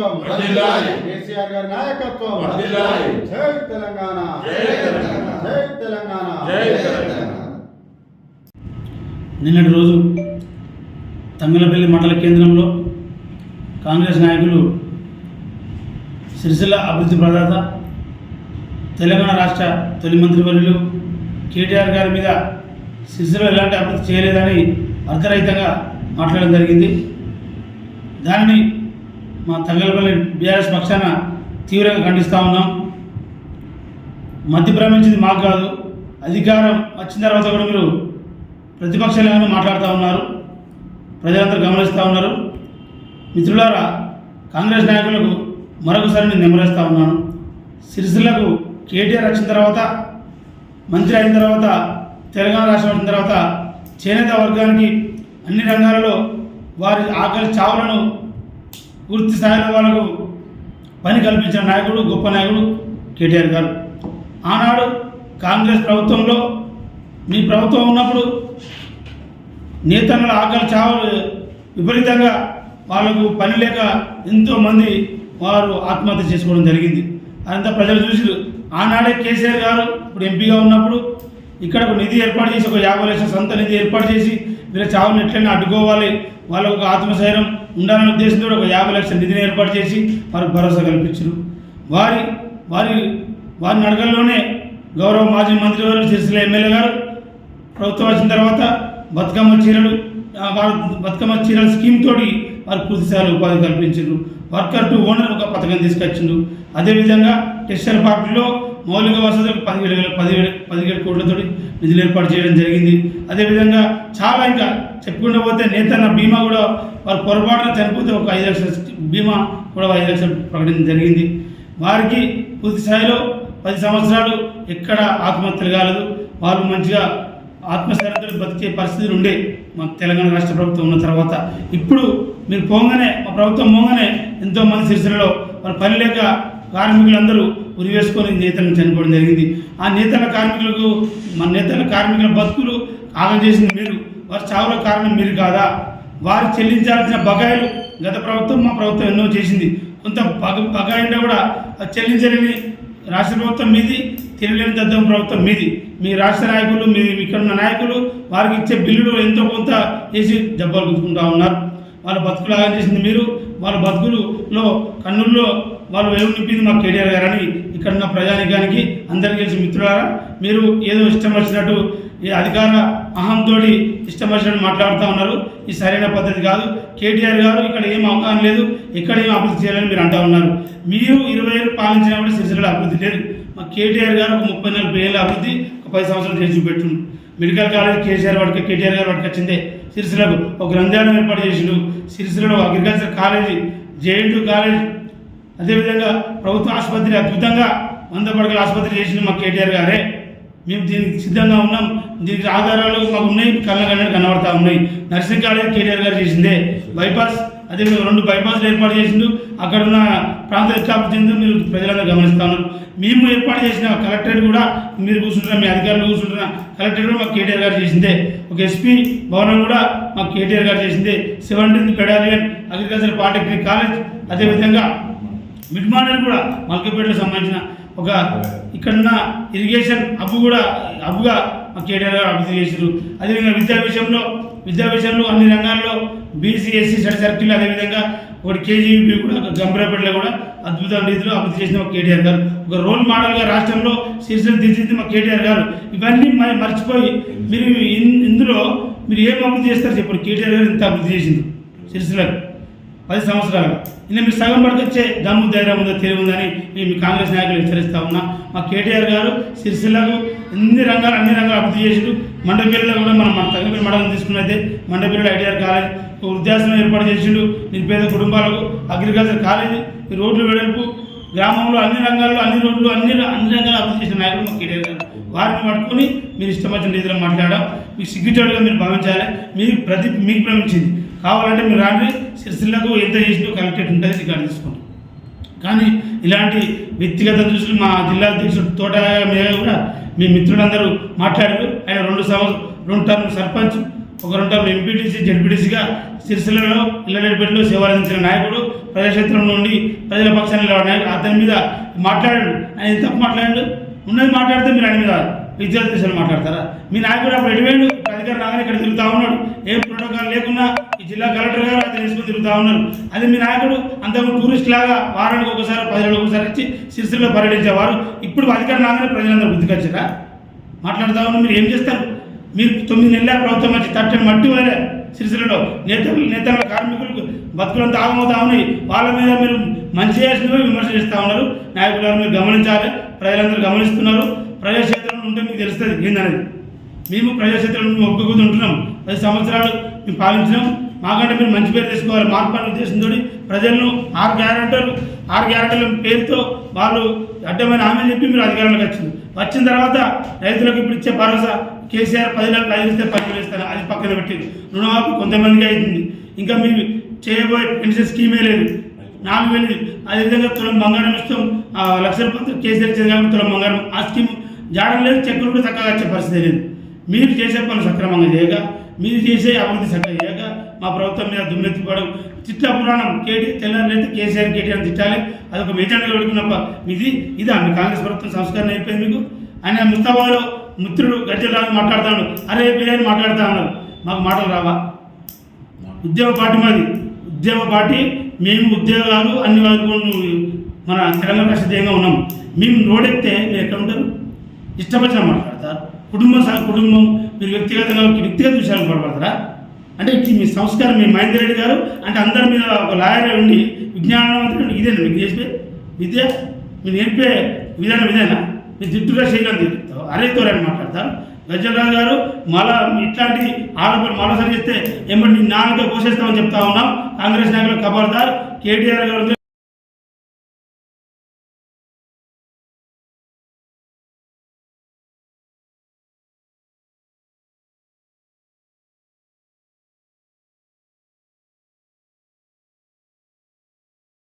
నాయకత్వం. కేసీఆర్ గారి నాయకత్వం వర్ధిల్లాలి. జై తెలంగాణ జై తెలంగాణ. జై తెలంగాణ జై తెలంగాణ. నిన్నటి రోజు తంగలపల్లి మండల కేంద్రంలో కాంగ్రెస్ నాయకులు సిరిసిల్ల అభివృద్ధి ప్రదాత తెలంగాణ రాష్ట్ర తొలి మంత్రివర్యులు కేటీఆర్ గారి మీద సిరిసిల్ల ఎలాంటి అభివృద్ధి చేయలేదని అర్ధరహితంగా మాట్లాడడం జరిగింది దానిని మా తంగలపల్లి బీఆర్ఎస్ పక్షాన తీవ్రంగా ఖండిస్తూ ఉన్నాం. మధ్య భ్రమించింది మాకు కాదు. అధికారం వచ్చిన తర్వాత కూడా మీరు ప్రతిపక్షాలుగానే మాట్లాడుతూ ఉన్నారు. ప్రజలందరూ గమనిస్తూ ఉన్నారు. మిత్రులారా కాంగ్రెస్ నాయకులకు మరొకసారి నేను నెమరేస్తూ ఉన్నాను. సిరిసిల్లకు కేటీఆర్ వచ్చిన తర్వాత మంత్రి అయిన తర్వాత తెలంగాణ రాష్ట్రం వచ్చిన తర్వాత చేనేత వర్గానికి అన్ని రంగాలలో వారి ఆకలి చావులను పూర్తి స్థాయిలో వాళ్ళకు పని కల్పించిన నాయకుడు గొప్ప నాయకుడు కేటీఆర్ గారు. ఆనాడు కాంగ్రెస్ ప్రభుత్వంలో మీ ప్రభుత్వం ఉన్నప్పుడు నేతన్నల ఆకలి చావులు విపరీతంగా వాళ్ళకు పని లేక ఎంతోమంది వారు ఆత్మహత్య చేసుకోవడం జరిగింది. అదంతా ప్రజలు చూసి ఆనాడే కేసీఆర్ గారు ఇప్పుడు ఎంపీగా ఉన్నప్పుడు ఇక్కడ ఒక నిధి ఏర్పాటు చేసి ఒక యాభై లక్షల సొంత నిధి ఏర్పాటు చేసి వీళ్ళ చావును ఎట్లయినా అడ్డుకోవాలి. వాళ్ళకు ఒక ఆత్మశైర్యం ఉండాలనే ఉద్దేశంతో ఒక యాభై లక్షల నిధిని ఏర్పాటు చేసి వారికి భరోసా కల్పించారు. వారి వారి వారి నడకల్లోనే గౌరవ మాజీ మంత్రి వారు సిరిసిల్ల ఎమ్మెల్యే గారు ప్రభుత్వం వచ్చిన తర్వాత బతుకమ్మ చీరలు వారు బతుకమ్మ చీరల స్కీమ్ తోటి వారు పూర్తిస్థాయిలో ఉపాధి కల్పించారు. వర్కర్ టు ఓనర్ ఒక పథకం తీసుకొచ్చిండు అదేవిధంగా టెక్స్టైల్ పార్టీలో మౌలిక వసతులకు పదివేల వేల పదివేల పదిహేడు కోట్లతో నిధులు ఏర్పాటు చేయడం జరిగింది. అదేవిధంగా చాలా ఇంకా చెప్పుకుంటూ పోతే నేతన్న బీమా కూడా వారు పొరపాటున చనిపోతే ఒక ఐదు లక్షల బీమా కూడా ఐదు లక్షలు ప్రకటించడం జరిగింది. వారికి పూర్తి స్థాయిలో పది సంవత్సరాలు ఎక్కడ ఆత్మహత్యలు కాలేదు. వారు మంచిగా ఆత్మస్థైర్యంతో బతికే పరిస్థితులు ఉండే మా తెలంగాణ రాష్ట్ర ప్రభుత్వం ఉన్న తర్వాత. ఇప్పుడు మీరు పోగానే మా ప్రభుత్వం పోగానే ఎంతోమంది సిరిసిల్లలో వారు పని లేక కార్మికులందరూ ఉరివేసుకొని నేతలను చనిపోవడం జరిగింది. ఆ నేతల కార్మికులకు మన నేతల కార్మికుల బతుకులు ఆగం చేసింది మీరు వారి చావుల కారణం మీరు కాదా? వారు చెల్లించాల్సిన బకాయిలు గత ప్రభుత్వం మా ప్రభుత్వం ఎన్నో చేసింది. కొంత బగ బకాయిలో కూడా అది చెల్లించలేని రాష్ట్ర ప్రభుత్వం మీది తెలియలేని దద్దం ప్రభుత్వం మీది. మీ రాష్ట్ర నాయకులు మీ ఇక్కడ ఉన్న నాయకులు వారికి ఇచ్చే బిల్లులు ఎంతో కొంత వేసి దెబ్బలు గుంజుకుంటా ఉన్నారు. వాళ్ళ బతుకులు ఆగం చేసింది మీరు. వాళ్ళ బతుకులలో కన్నుల్లో వాళ్ళు ఏమి నింపింది మా కేటీఆర్ గారు అని ఇక్కడ ఉన్న ప్రజానికానికి అందరికీ తెలిసి. మిత్రులారా మీరు ఏదో ఇష్టం వచ్చినట్టు ఈ అధికార అహంతో ఇష్టం వచ్చినట్టు మాట్లాడుతూ ఉన్నారు. ఇది సరైన పద్ధతి కాదు. కేటీఆర్ గారు ఇక్కడ ఏం అవగాహన లేదు. ఇక్కడ ఏం అభివృద్ధి చేయాలని మీరు అంటూ ఉన్నారు. మీరు ఇరవై ఏళ్ళు పాలించినప్పుడు సిరిసిల్ల అభివృద్ధి లేదు. మా కేటీఆర్ గారు ఒక ముప్పై నలభై ఏళ్ళ అభివృద్ధి ఒక పది సంవత్సరాలు చేసి చూపెట్టుండు మెడికల్ కాలేజ్ కేసీఆర్ వాడికి కేటీఆర్ గారు వాడికి వచ్చిందే. సిరిసిల్లకు ఒక గ్రంథాలయం ఏర్పాటు చేసిండు. సిరిసిల్లలో అగ్రికల్చర్ కాలేజీ జేఎన్టీ కాలేజ్ అదేవిధంగా ప్రభుత్వ ఆసుపత్రి అద్భుతంగా వంద పడకల ఆసుపత్రి చేసింది మా కేటీఆర్ గారే. మేము దీనికి సిద్ధంగా ఉన్నాం. దీనికి ఆధారాలు మాకు ఉన్నాయి. కళ్ళ కనబడతా ఉన్నాయి. నర్సింగ్ కాలేజ్ కేటీఆర్ గారు చేసిందే. బైపాస్ అదేవిధంగా రెండు బైపాస్లు ఏర్పాటు చేసిండు. అక్కడ ఉన్న ప్రాంత స్టాప్ చెంది మీరు ప్రజలందరూ గమనిస్తా ఉన్నారు. మేము ఏర్పాటు చేసిన కలెక్టరేట్ కూడా మీరు కూర్చుంటున్న మీ అధికారులు కూర్చుంటున్న కలెక్టరేట్ కూడా మాకు కేటీఆర్ గారు చేసిందే. ఒక ఎస్పీ భవనం కూడా మాకు కేటీఆర్ గారు చేసిందే. సెవెంటీన్త్ పెడాలియన్ అగ్రికల్చర్ పాలిటెక్నిక్ కాలేజ్. అదేవిధంగా మిడ్ మార్నర్ కూడా మల్కపేటకు సంబంధించిన ఒక ఇక్కడున్న ఇరిగేషన్ హబ్ కూడా హబ్గా మా కేటీఆర్ గారు అభివృద్ధి చేశారు. అదేవిధంగా విద్యా విషయంలో విద్యా విషయంలో అన్ని రంగాల్లో బీసీ ఎస్సీ సెట్ సర్కిల్ అదేవిధంగా ఒకటి కేజీబీ కూడా గంభీరపేటలో కూడా అద్భుత రీతిలో అభివృద్ధి చేసిన ఒక కేటీఆర్ గారు. ఒక రోల్ మోడల్గా రాష్ట్రంలో శీర్షం తీర్చింది మా కేటీఆర్ గారు. ఇవన్నీ మరి మర్చిపోయి మీరు ఇన్- ఇందులో మీరు ఏం అభివృద్ధి చేస్తారు చెప్పండి. కేటీఆర్ గారు ఇంత అభివృద్ధి చేసింది సిరిసిల్లకు పది సంవత్సరాలు. ఇలా మీరు సగం పడకొచ్చే దమ్ము ధైర్యం ఉందో తెలివి ఉందని మేము మీ కాంగ్రెస్ నాయకులు హెచ్చరిస్తా ఉన్నా. మా కేటీఆర్ గారు సిరిసిల్లకు అన్ని రంగాలు అన్ని రంగాలు అభివృద్ధి చేసి మండపల్లిలో కూడా మనం మన తగ్గపల్లి మండలం తీసుకున్నైతే మండపల్లిలో ఐటీఆర్ కాలేజ్ ఒక వృద్ధాశ్రమం ఏర్పాటు చేసిండు. నిరుపేద కుటుంబాలకు అగ్రికల్చర్ కాలేజీ రోడ్లు వెడల్పు గ్రామంలో అన్ని రంగాల్లో అన్ని రోడ్లు అన్ని అన్ని రంగాలు అభివృద్ధి చేసిన నాయకుడు మా కేటీఆర్ గారు. వారిని పట్టుకొని మీరు ఇష్టం వచ్చిన రీతిలో మాట్లాడడం మీకు సిగ్గుచేటుగా మీరు భావించాలి. మీకు ప్రతి మీకు భ్రమించింది. కావాలంటే మీరు రాండి. సిరిసిల్లకు ఎంత చేసినా కలెక్టరేట్ ఉంటుంది రికార్డు తీసుకోండి కానీ ఇలాంటి వ్యక్తిగత దృష్టిలో మా జిల్లా అధ్యక్షుడు తోట మీద కూడా మీ మిత్రులందరూ మాట్లాడారు. ఆయన రెండు సంవత్సరం రెండు టర్మ్ సర్పంచ్ ఒక రెండు టర్మ్ ఎంపీటీసీ జడ్పీటీసీగా సిరిసిల్లలో ఇళ్ళపేటలో సేవలందించిన నాయకుడు ప్రజాక్షేత్రం నుండి ప్రజల పక్షాన్ని నాయకుడు. అతని మీద మాట్లాడాడు. ఆయన తప్పు మాట్లాడాడు? ఉన్నది మాట్లాడితే మీరు ఆయన మీద విద్యార్థి మాట్లాడతారా? మీ నాయకుడు అప్పుడు ఎటువేండు అధికారి రాగానే ఇక్కడ తిరుగుతూ ఉన్నాడు. ఏం ప్రోటోకాల్ లేకున్నా జిల్లా కలెక్టర్ గారు అతను తీసుకుని తిరుగుతూ ఉన్నారు. అది మీ నాయకుడు అంతకు టూరిస్ట్ లాగా వారానికి ఒకసారి పది రోజులకు ఒకసారి వచ్చి సిరిసిల్లో పర్యటించేవారు. ఇప్పుడు అధికారం రాగానే ప్రజలందరూ గుర్తుకొచ్చారా? మాట్లాడుతూ ఉన్నారు. మీరు ఏం చేస్తారు? మీరు తొమ్మిది నెలల ప్రభుత్వం వచ్చి తట్టని మట్టి వేరే సిరిసిల్లలో నేతలు నేతల కార్మికులకు బతుకులంతా ఆగమవుతా ఉన్నాయి. వాళ్ళ మీద మీరు మంచి చేసినవి విమర్శ చేస్తూ ఉన్నారు. నాయకులు మీరు గమనించాలి. ప్రజలందరూ గమనిస్తున్నారు. ప్రజాక్షేత్రంలో ఉంటే మీకు తెలుస్తుంది ఏందనేది. మేము ప్రజాక్షేత్రంలో మేము ఒప్పుకుంటూ ఉంటున్నాం. పది సంవత్సరాలు మేము పాలించినాం. మాకంటే మీరు మంచి పేరు తెచ్చుకోవాలి. మార్పు అనే ఉద్దేశంతో ప్రజలను ఆరు గ్యారంటీలు ఆరు గ్యారంటీల పేరుతో వాళ్ళు అడ్డమైన హామీ చెప్పి మీరు అధికారంలోకి వచ్చింది. వచ్చిన తర్వాత రైతులకు ఇప్పుడు ఇచ్చే భరోసా కేసీఆర్ పది లక్షలు ఐదు ఇస్తే పది వేలు ఇస్తారు అది పక్కన పెట్టింది రుణమాఫీ కొంతమందికి అవుతుంది ఇంకా మీరు చేయబోయే పెన్షన్ స్కీమే లేదు. నాలుగు వేలు అదేవిధంగా తులం బంగారం ఇస్తాం. ఆ లక్ష రూపాయలు కేసీఆర్ ఇచ్చింది కాబట్టి తులం బంగారం. ఆ స్కీమ్ జాడం లేదు చెక్కులు కూడా చక్కగా వచ్చే పరిస్థితి లేదు. మీరు చేసే పనులు సక్రమంగా చేయక మీరు చేసే అభివృద్ధి చక్కగా చేయక మా ప్రభుత్వం మీద దుమ్మెత్తిపోవడం. చిట్ల పురాణం కేటీ తెల్లారైతే కేసీఆర్ కేటీఆర్ తిట్టాలి. అదొక మెజెండగా పెడుకున్నప్ప ఇది ఇదా మీ కాంగ్రెస్ ప్రభుత్వం సంస్కారం అయిపోయింది మీకు. ఆయన ముస్తాబాలో మిత్రుడు గజ్జలరాజు మాట్లాడుతాను. అరే బిర్యానీ మాట్లాడుతా ఉన్నారు మాకు మాటలు రావా? ఉద్యోగ పార్టీ మాది. ఉద్యోగ పార్టీ మేము ఉద్యోగాలు అన్ని వదులుకొని మన తెలంగాణ రాష్ట్రీయంగా ఉన్నాం. మేము నోడెత్తే మీరు ఎక్కడ ఉంటారు? ఇష్టపచ్చిన మాట్లాడతారు? కుటుంబం సహా కుటుంబం మీరు వ్యక్తిగతంగా వ్యక్తిగత విషయాలు మాట్లాడతారా? అంటే మీ సంస్కారం మీ మహేందర్ రెడ్డి గారు అంటే అందరి మీద ఒక లాయర్ ఉండి విజ్ఞానవంతుడు ఇదేనా మీకు చేసే విద్య? మీరు నేర్పే విధానం ఇదేనా? మీరు జుట్టుగా చేయగలం తిరుగుతావు అరే తోరని మాట్లాడతారు. గజ్జలరాజు గారు మళ్ళా ఇట్లాంటి ఆరోపణలు మరోసారి చేస్తే ఏమంటే నాన్నగా కోసేస్తామని చెప్తా ఉన్నాం. కాంగ్రెస్ నాయకులు కబర్దార్. కేటీఆర్ గారు